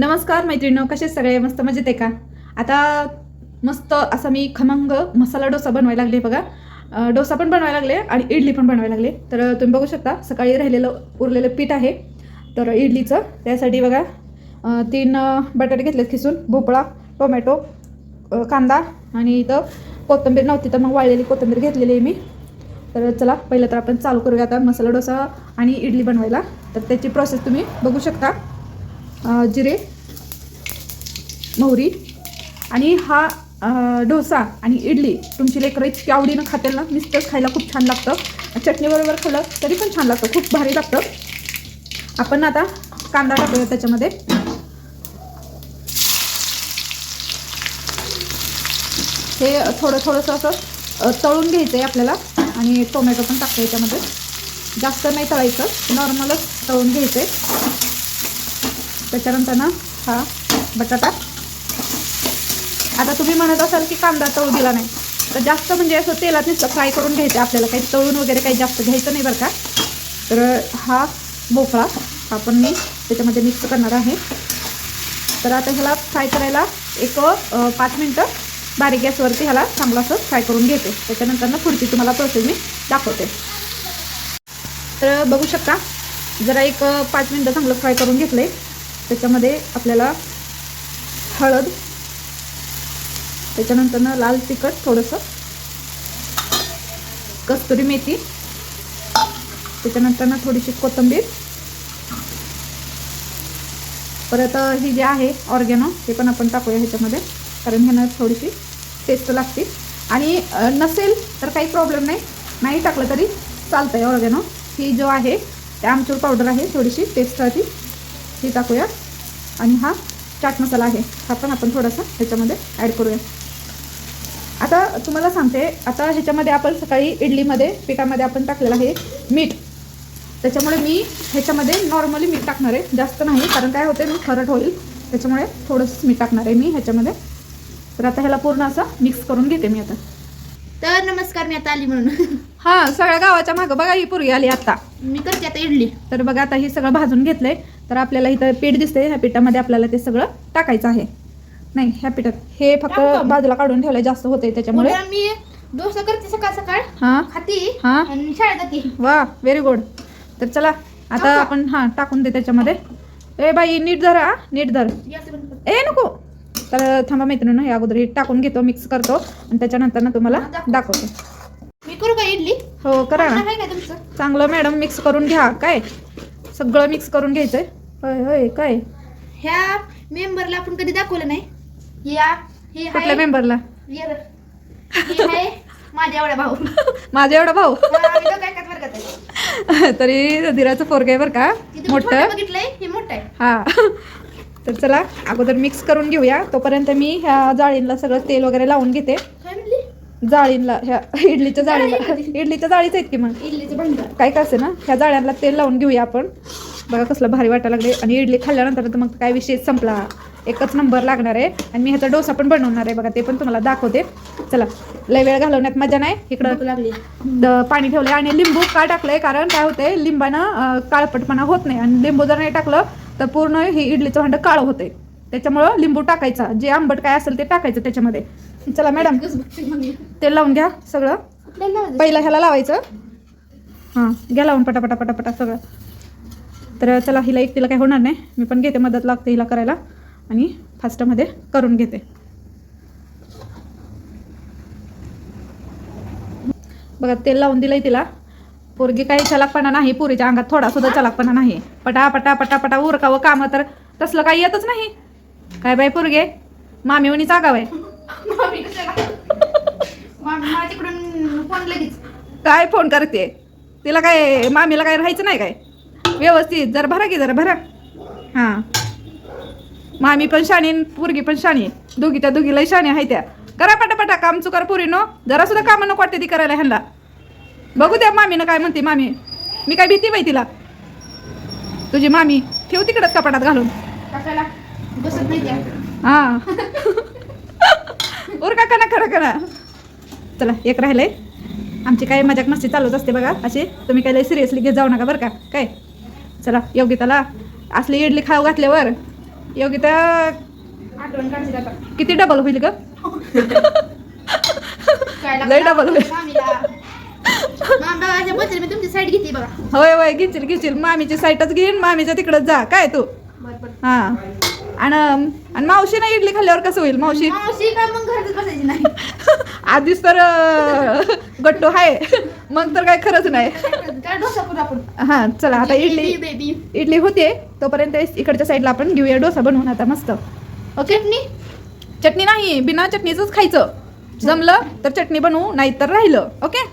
नमस्कार मैत्रिणी कसे सगळे? मस्त मजेत आहे का? आता मस्त असा मी खमंग मसाला डोसा बनवायला लागले बघा. डोसा पण बनवायला लागले आणि इडली पण बनवायला लागले. तर तुम्ही बघू शकता सकाळी राहिलेलं उरलेलं पीठ आहे. तर इडलीचं त्यासाठी बघा तीन बटाटे घेतलेत खिसून भोपळा टोमॅटो कांदा आणि इथं कोथिंबीर नव्हती तर मग वाळलेली कोथिंबीर घेतलेली आहे मी. तर चला पहिलं तर आपण चालू करूया आता मसाला डोसा आणि इडली बनवायला. तर त्याची प्रोसेस तुम्ही बघू शकता. जिरे मोहरी आणि हा डोसा आणि इडली. तुमची लेकरं इतकी आवडीनं खातील ना? नुसतंच खायला खूप छान लागतं. चटणीबरोबर खाल्लं तरी पण छान लागतं. खूप भारी लागतं. आपण आता कांदा टाकूया त्याच्यामध्ये. हे थोडं थोडंसं असं तळून घ्यायचं आहे आपल्याला आणि टोमॅटो पण टाकतो याच्यामध्ये जास्त नाही तळायचं. नॉर्मलच तळून घ्यायचं आहे त्याच्यानंतर ना हा बटाटा. आता तुम्ही म्हणत असाल की कांदा तळू दिला नाही. तर जास्त म्हणजे असं तेलात नुसतं फ्राय करून घ्यायचं आपल्याला. काही तळून वगैरे काही जास्त घ्यायचं नाही बरं का. तर हा भोपळा हा पण मी त्याच्यामध्ये मिक्स करणार आहे. तर आता ह्याला फ्राय करायला एक पाच मिनटं बारीक गॅसवरती ह्याला चांगलं असं फ्राय करून घेते. त्याच्यानंतर ना पुढची तुम्हाला प्रोसेस मी दाखवते. तर बघू शकता जरा एक पाच मिनटं चांगलं फ्राय करून घेतलं आहे त्याच्यामध्ये आपल्याला हळद त्याच्यानंतर ना लाल तिखट थोडंसं कस्तुरी मेथी त्याच्यानंतर ना थोडीशी कोथिंबीर. परत ही जी आहे ऑर्गॅनो ते पण आपण टाकूया ह्याच्यामध्ये कारण ह्यानं थोडीशी टेस्ट लागते. आणि नसेल तर काही प्रॉब्लेम नाही. नाही टाकलं तरी चालतं आहे ऑर्गॅनो. ही जो आहे ते आमचूर पावडर आहे थोडीशी टेस्टसाठी हे टाकूया. आणि हा चाट मसाला आहे. हा पण आपण थोडासा ह्याच्यामध्ये ॲड करूया. आता तुम्हाला सांगते आता ह्याच्यामध्ये आपण सकाळी इडलीमध्ये पिठामध्ये आपण टाकलेलं आहे मीठ. त्याच्यामुळे मी ह्याच्यामध्ये नॉर्मली मीठ टाकणार आहे. जास्त नाही कारण काय होते मी खरट होईल. त्याच्यामुळे थोडंसं मीठ टाकणार आहे मी ह्याच्यामध्ये. तर आता ह्याला पूर्ण असं मिक्स करून घेते मी आता. तर नमस्कार मी आता आली म्हणून. हां सगळ्या गावाच्या मागं बघा ही पूर्वी आली आता. मी करते आता इडली. तर बघा आता हे सगळं भाजून घेतलंय. तर आपल्याला इथं पीठ दिसते ह्या पिठामध्ये आपल्याला ते सगळं टाकायचं आहे. नाही ह्या पिठात हे फक्त टाकतो. बाजूला काढून ठेवलंय जास्त होते त्याच्यामुळे. उद्या मी डोसा करते सकाळ सकाळ. हां. खाती हां. आणि शाळेत जाते. वा व्हेरी गुड तर चला आता टाका. आपण हां टाकून दे त्याच्यामध्ये. ए बाई नीट धर हा नीट धर. ए नको. तर थांबा मैत्रिणी हे अगोदर हे टाकून घेतो मिक्स करतो. आणि त्याच्यानंतर ना तुम्हाला दाखव. दाखवते. का इडली? हो करा ना. आहे का तुमचं? चांगलं मॅडम मिक्स करून घ्या. काय? सगळं मिक्स करून घ्यायचंय. होय होय काय? ह्या मेंबरला आपण कधी दाखवलं नाही? या हे कुठल्या आहे मेंबरला ये रे. हे आहे माझ्या एवढा भाऊ. माझा एवढा भाऊ? हा, आम्ही दोघं एकाच वर्गात आहे. तरी धीराचं पोरग आहे बरं का. मोठं. बघितलंय? हे मोठं आहे. हा. तर चला अगोदर मिक्स करून घेऊया. तोपर्यंत मी ह्या जाळींला सगळं तेल वगैरे लावून घेते. जाळींला ह्या इडलीच्या जाळीला. इडलीच्या जाळीच आहेत की मग? इडलीचं भांडण काय काय असेल ना? ह्या जाळ्यांना तेल लावून घेऊया आपण. बघा कसलं भारी वाटायला लागले आणि इडली खाल्ल्यानंतर तर मग काय विषय संपला. एकच नंबर लागणार आहे. आणि मी ह्याचा डोसा पण बनवणार आहे. बघा ते पण तुम्हाला दाखवते. चला लय वेळ घालवण्यात मजा नाही. इकडं लागली. पाणी ठेवलंय. आणि लिंबू का टाकलंय. कारण काय होतंय? लिंबानं काळपटपणा होत नाही. आणि लिंबू जर नाही टाकलं तर पूर्ण हे इडलीचं भांडं काळं होतंय. त्याच्यामुळं लिंबू टाकायचा. जे आंबट काय असेल ते टाकायचं त्याच्यामध्ये. चला मॅडम. तेल लावून घ्या सगळं? पहिला ह्याला लावायचं. हां घ्या लावून पटापटा पटापटा सगळं. तर चला हिला एकटीला काही होणार नाही. मी पण घेते मदत लागते हिला करायला. आणि फास्टमध्ये करून घेते. बघा तेल लावून दिलंय तिला. पोरगी काही चलाकपणा नाही पोरीच्या अंगात थोडा सुद्धा चलाकपणा नाही. पटा पटा पटा पटा उरकावं कामं तर तसलं काही येतच नाही. काय बाई पोरगे? मामी वणी चागाव आहे? मामी फोन लगेच. काय फोन करते? तिला काय मामीला काय राहायचं नाही काय? व्यवस्थित जरा भरा की जरा भरा. हां. मामी पण शाणी पोरगी पण शाणी. दोघी त्या दोघीलाही शाणी आहे त्या. करा पटापटा काम चुकार पोरीनो जरा सुद्धा कामं नको वाटते ती करायला ह्यांना. बघू द्या मामीनं काय म्हणते मामी. मी काय भीती बाई तिला. तुझी मामी ठेव तिकडं कपाटात घालून. कशाला? बसत नाही त्या हां. उरका कना खरं करा चला एक राहिलंय. आमची काय मजाक मस्ती चालूच असते बघा असे तुम्ही काय लय सिरियसली घेत जाऊ नका बरं का? काय? चला योगिताला असली इडली खाऊ घातल्यावर योगिता आठवण काढते आता. किती डबल होईल ग? लय डबल होईल. तुमची साईड घेते बघा. होय होय घेशील घेशील. मामीची साईटच घेईन मामीच्या तिकडं जा. काय तू? हा. आणि आणि मावशी ना इडली खाल्ल्यावर कसं होईल मावशी? मावशी काय मग घरातच बसायची नाही. आधीच तर गट्टू आहे मग तर काय खरंच नाही. काय डोसा करू आपण? हा चला आता इडली इडली होते तोपर्यंत इकडच्या साईडला आपण घेऊया डोसा बनवून आता मस्त. ओके चटणी? चटणी नाही बिना चटणीच खायचं. जमलं तर चटणी बनवू नाही तर राहिलं. ओके.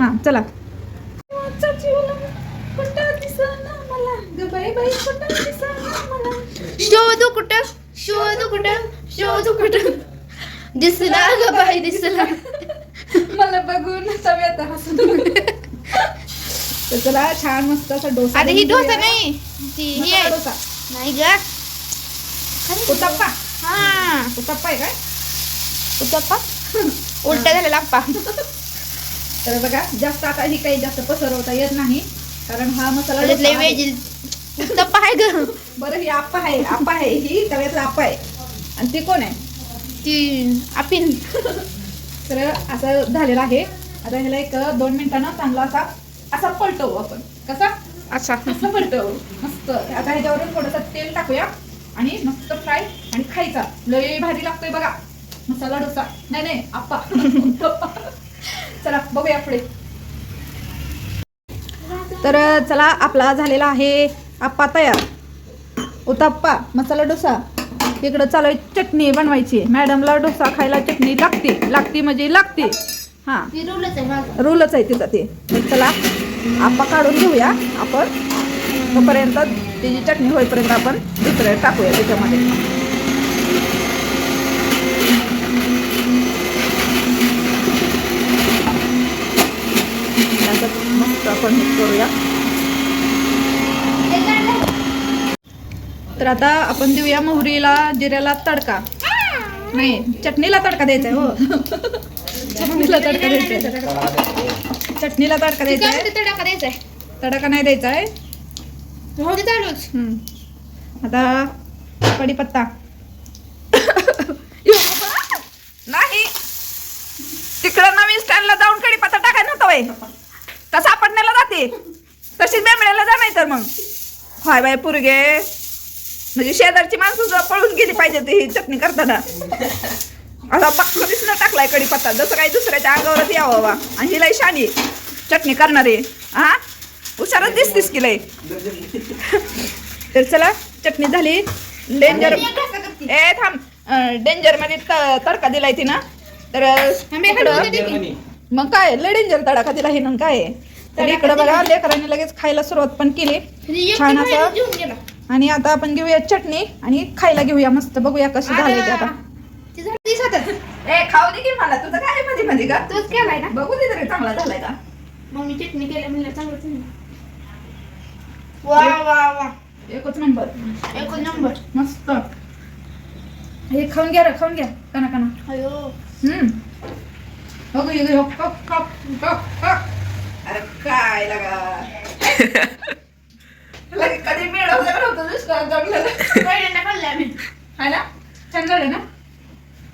हा चला. शोधू कुठं? शोधू कुठं? शोधू कुठं? दिसला ग बाई दिसला. मला बघून तव्यात हसून तर चला छान मस्त असा डोसा आता ही डोसा. नाही ती ही आहे. डोसा. नाही ग. उत्तप्पा. हा. उत्तप्पा आहे काय? उत्तप्पा? उलटा झालेला अप्पा तर बघा जास्त आता ही काही जास्त पसरवता येत नाही. कारण हा मसाला आहे. ग. बरं ही आप्पा आहे. आप्पा आहे. ही तव्यातला आप्पा आहे. आणि ती कोण आहे? ती आपिन. तर असं झालेलं आहे. आता ह्याला एक दोन मिनिटानं चांगला असा असा पलटवू आपण. कसा? अच्छा. असं पलटवू. मस्त. आता ह्याच्यावरून थोडंसं तेल टाकूया. आणि मस्त फ्राय आणि खायचा. लय भारी लागतोय बघा. मसाला डोसा. नाही नाही आप्पा. चला बघूया पुढे. तर चला आपला झालेला आहे आप्पा तयार. उताप्पा मसाला डोसा. इकडं चालू आहे चटणी बनवायची. मॅडमला डोसा खायला चटणी लागते. लागते म्हणजे लागते. हां. रोलच आहे तिचा ते. चला आप्पा काढून घेऊया आपण. तोपर्यंत त्याची चटणी होईपर्यंत आपण दुसरं टाकूया त्याच्यामध्ये. आपण करूया. तर आता आपण देऊया मोहरीला जिऱ्याला तडका. नाही चटणीला तडका द्यायचा आहे हो. चटणीला तडका द्यायचा आहे. चटणीला तडका द्यायचा आहे. तडका द्यायचा आहे. तडका नाही द्यायचा आहे. आता कढीपत्ता. यो, नाही. तिकडं नवीन स्टँडला जाऊन कढीपत्ता टाकाय नव्हता वय कसा सापडण्याला जाते. तशीच बेंबळ्याला जा नाही तर मग. हाय बाय पुरगे. म्हणजे शेजारची माणसं सुद्धा पळून गेली पाहिजे ते ही चटणी करताना. असा पक्करीच न टाकलाय कढीपत्ता जसं काही दुसऱ्याच्या अंगावरच यावं बा. आणि ही लय शानी चटणी करणारे. हा? हुशारच दिसतीस की लय. तर चला चटणी झाली. डेंजर ए थांब. डेंजरमध्ये तडका दिलाय तिनं. तर मग काय लय डेंजर तडका दिला हे ना काय तर इकडं बघा लेकरांनी लगेच खायला सुरुवात पण केली. छान असं. आणि आता आपण घेऊया चटणी आणि खायला घेऊया मस्त. बघूया ते आता. ती झाली ए खाऊ दे की मला. तुझं काय मध्ये मध्ये का तोच केलाय ना. बघू दे तरी चांगला झालाय का? मग मी चटणी केल्या म्हणलं चांगलंच आहे. वा वा वा. एकच नंबर. एकच नंबर. मस्त. हे खाऊन घ्या रे खाऊन घ्या. कना कना अयो. हम्म. ये गं, कप कप कप कप अरे काय लागा. लगे कधी मेळ वगैरे होतं दुष्काळ जगलेलं पहिल्यांदा खाल्ले आम्ही. है ना? छान झालं ना?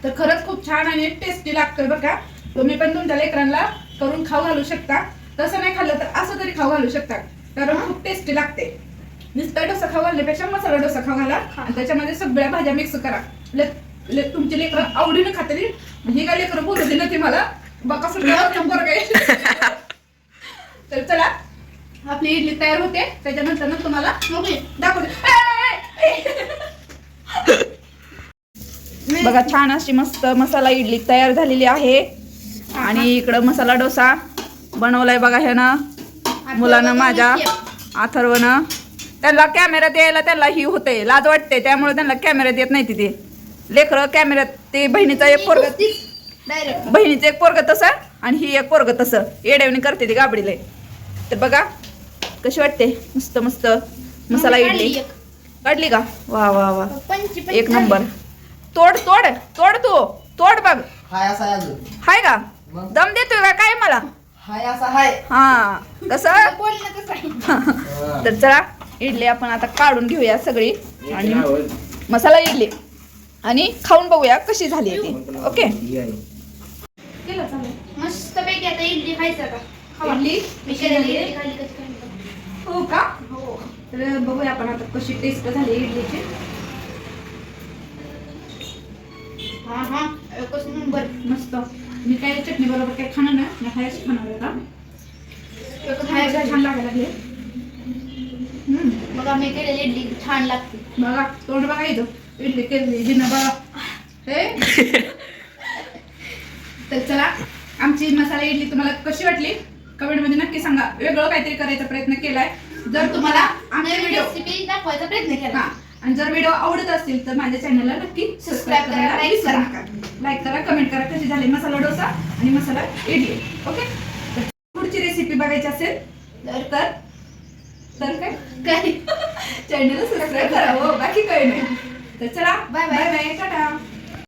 तर खरंच खूप छान आणि टेस्टी लागतं बरं का तुम्ही पण तुमच्या लेकरांना करून खाऊ घालू शकता. तसं नाही खाल्लं तर असं तरी खाऊ घालू शकता. कारण खूप टेस्टी लागते. नुसता डोसा खाऊ घालण्यापेक्षा मसाला डोसा खाऊ घाला. आणि त्याच्यामध्ये सगळ्या भाज्या मिक्स करा. ले, ले तुमची लेकरं आवडीने खातली. ही काय लेकरं बोलू दे ना ती मला. तर चला आपली इडली तयार होते त्याच्यानंतर ना तुम्हाला. दाखवते. बघा छान अशी मस्त मसाला इडली तयार झालेली आहे. आणि इकडं मसाला डोसा बनवलाय बघा हे ना मुलानं माझ्या अथर्वनं त्यांना कॅमेऱ्यात यायला त्यांना ही होते लाज वाटते त्यामुळे त्यांना कॅमेऱ्यात येत नाही तिथे. लेकरं कॅमेऱ्यात ते बहिणीचा एक पोरग बहिणीचं एक पोरग तसं आणि ही एक पोरग तसं. येड्यावणी करते ती गाबडीले. तर बघा कशी वाटते? मस्त मस्त. मसाला इडली. काढली का? वा वा वा. पंची एक नंबर. तोड तोड तोड तू. तोड बघ. हाय का? दम देतोय का? काय मला? हाय असा हाय. हा कसं तर चला इडली आपण आता काढून घेऊया सगळी. आणि मसाला इडली. आणि खाऊन बघूया कशी झाली ती. ओके केलं चालेल मस्त पैकी आता इडली खायचं का. इडली? मी केलेली. खाल्ली हो का? हो. तर बघूया आपण आता कशी टेस्ट झाली इडलीची. हा हा. एकच नंबर मस्त. मी काय चटणी बरोबर काय खाणार नाही. मी खायची खाणार का? खायला नंबर. छान लागायला लागले. हम्म. मग आम्ही केलेली इडली. छान लागते. बघा तोंड बघा इथं. इडली केली जिना बघा हे? तर चला आमची मसाला इडली तुम्हाला कशी वाटली? कमेंटमध्ये नक्की सांगा. वेगळं काहीतरी करायचा प्रयत्न केलाय. जर तुम्हाला आमचे व्हिडिओ रेसिपी दाखवायचा प्रयत्न केला. आणि जर व्हिडिओ आवडत असतील तर माझ्या चॅनलला नक्की सबस्क्राईब करायला विसरू लाईक करा कमेंट करा. कशी झाली मसाला डोसा आणि मसाला इडली? ओके पुढची रेसिपी बघायची असेल तर? तर? काय? काय? चॅनलला सबस्क्राईब करा. हो बाकी काही नाही. तर चला. Bye. Bye bye